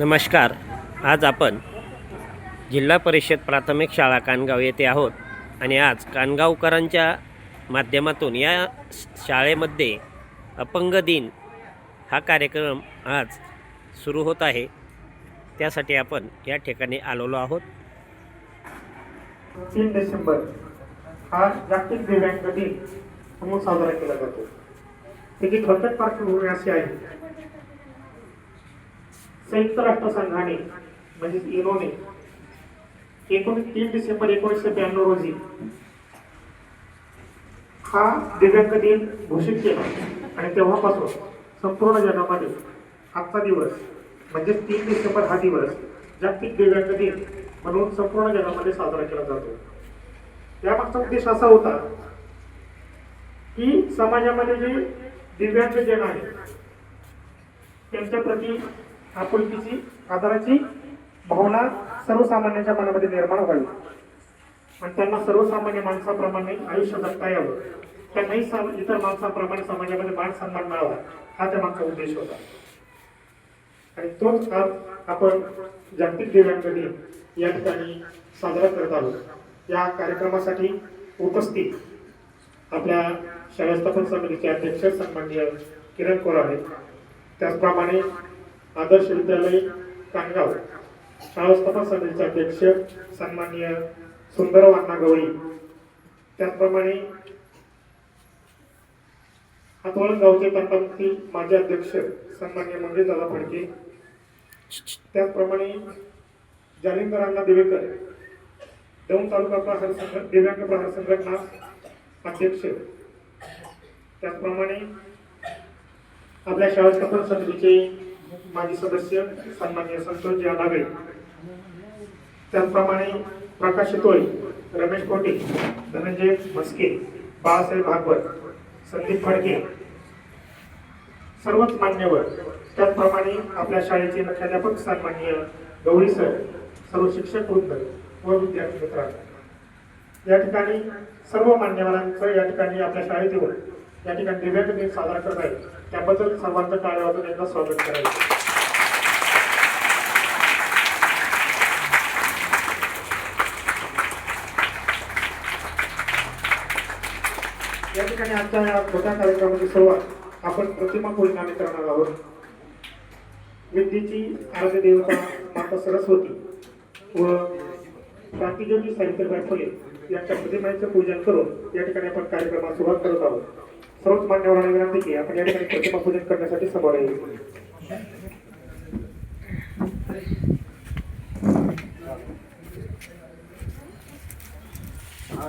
नमस्कार. आज आपण जिल्हा परिषद प्राथमिक शाळा कानगाव येथे आहोत आणि आज कानगावकरांच्या माध्यमातून या शाळेमध्ये अपंग दिन हा कार्यक्रम आज सुरू होत आहे. त्यासाठी आपण या ठिकाणी आलेलो आहोत. तीन डिसेंबर हा जागतिक दिव्यांग दिन म्हणून साजरा केला जातो. त्याची थोडक्यात पार्श्वभूमी अशी आहे. संयुक्त राष्ट्रसंघाने म्हणजेच इनोने एकोणीस तीन डिसेंबर एकोणीसशे ब्याण्णव रोजी हा दिव्यांग दिन घोषित केला. आणि तेव्हापासून संपूर्ण जगामध्ये आजचा दिवस म्हणजे तीन डिसेंबर हा दिवस जागतिक दिव्यांग दिन म्हणून संपूर्ण जगामध्ये साजरा केला जातो. त्यामागचा उद्देश असा होता की समाजामध्ये जे दिव्यांग जन आहे त्यांच्या प्रती आपुलकीची आदराची भावना सर्वसामान्यांच्या मनामध्ये निर्माण व्हावी. आणि त्यांना सर्वसामान्य माणसाप्रमाणे आयुष्य जगता यावं. त्यांनाही सम- इतर माणसाप्रमाणे समाजामध्ये मान सन्मान मिळावा. हा त्या मागचा उद्देश होता. आणि तोच आज आपण जागतिक दिव्यांग दिन या ठिकाणी साजरा करत आहोत. या कार्यक्रमासाठी उपस्थित आपल्या शाळास्थापन समितीचे अध्यक्ष सन्माननीय किरण कोराडे. त्याचप्रमाणे आदर्श विद्यालय कानगाव. शाळास्थापन समितीचे अध्यक्ष सन्माननीय सुंदर वारणा गवळी. त्याचप्रमाणे हातवळ गावचे तंटामुक्ती माजी अध्यक्ष सन्माननीय मंगेश दादा फडके. त्याचप्रमाणे जालिंदर अण्णा दिवेकर. दौंड तालुका प्रहार संघ दिव्यांग प्रहार संघटना अध्यक्ष. त्याचप्रमाणे आपल्या शाळा स्थापन समितीचे माजी सदस्य सन्माननीय संतोषजी अनागळे त्याचप्रमाणे प्रकाश शितोळे रमेश कोटे धनंजय म्हस्के बाळासाहेब भागवत संदीप फडके. सर्वच मान्यवर. त्याचप्रमाणे आपल्या शाळेचे मुख्याध्यापक सन्माननीय गौरी सर सर्व शिक्षक वृद्ध व विद्यार्थी मित्रांनो. या ठिकाणी सर्व मान्यवरांचं या ठिकाणी आपल्या शाळेत येऊन या ठिकाणी दिव्यांग दिन साजरा करत आहे त्याबद्दल सर्वांचं टाळ्यावाजून एकदा स्वागत करायचं. या ठिकाणी आजच्या या छोट्या कार्यक्रमाची सुरुवात आपण प्रतिमा पूजनाने करणार आहोत. विद्येची आराध्य देवता माता सरस्वती व क्रांतिज्योती सावित्रीबाई फुले यांच्या प्रतिमांचं पूजन करून या ठिकाणी आपण कार्यक्रमाला सुरुवात करत आहोत. सर्वच मान्यवरांना विनंती की आपण या ठिकाणी प्रतिमा पूजन करण्यासाठी समोर येईल हा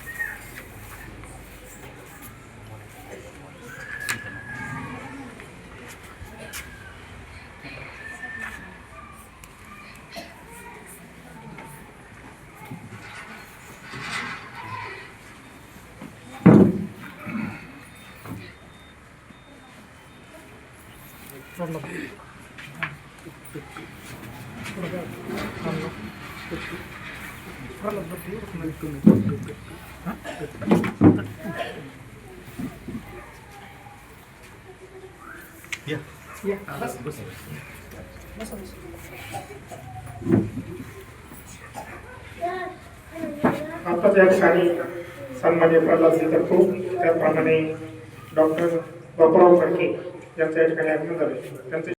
front of ya. apa sama kami sanmani perlu sih terkuk terpanggil dokter beberapa kali यांचं या ठिकाणी आगमन झाले. त्यांचे